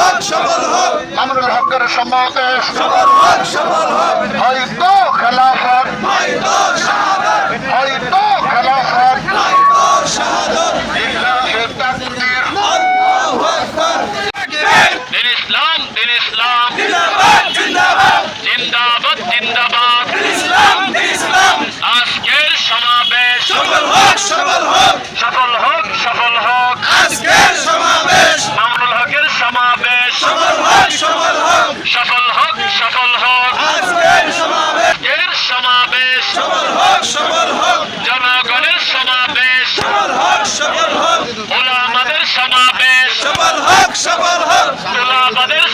হক সফল হক। মামুনুল হকের সমাবেশ সফল হক সফল হক। হয়তো খেলাফত। হয়তো শাহাদত। হয়তো খেলাফত। হয়তো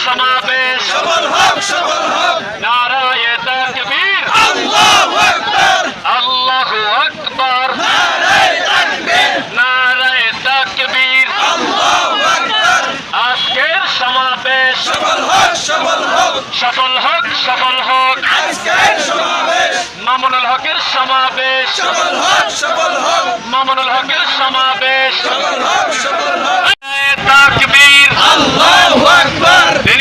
সমাবেশ। সফল হোক সফল হোক। নারায়ে তাকবীর। আল্লাহু আকবার। আল্লাহু আকবার। নারায়ে তাকবীর। নারায়ে তাকবীর। আল্লাহু আকবার। আজকের সমাবেশ। সফল হোক সফল হোক। সফল হোক সফল হোক। আজকের সমাবেশ। মামুনুল হকের সমাবেশ। সফল হোক সফল হোক। মামুনুল হকের সমাবেশ সফল হোক সফল হোক নারায়ে তাকবীর আল্লাহু আকবার দিন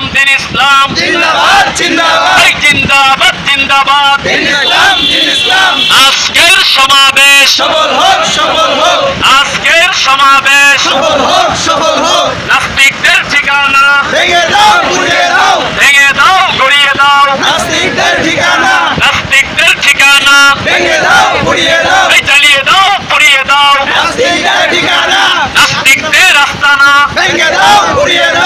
ইসলাম দিন ইসলাম। জিন্দাবাদ জিন্দাবাদ। জিন্দাবাদ জিন্দাবাদ। দিন ইসলাম দিন ইসলাম। আজকের সমাবেশ। সফল হোক সফল হোক। আজকের সমাবেশ। সফল হোক সফল হোক। নাস্তিকদের ঠিকানা। ভেঙে দাও গুড়িয়ে দাও। ভেঙে দাও গড়িয়ে দাও। নাস্তিকদের ঠিকানা। নাস্তিকদের ঠিকানা। ভেঙে দাও গুড়িয়ে দাও। জ্বালিয়ে দাও পুড়িয়ে দাও। নাস্তিকদের ঠিকানা। নাস্তিকদের আস্তানা। ভেঙে দাও গুড়িয়ে দাও।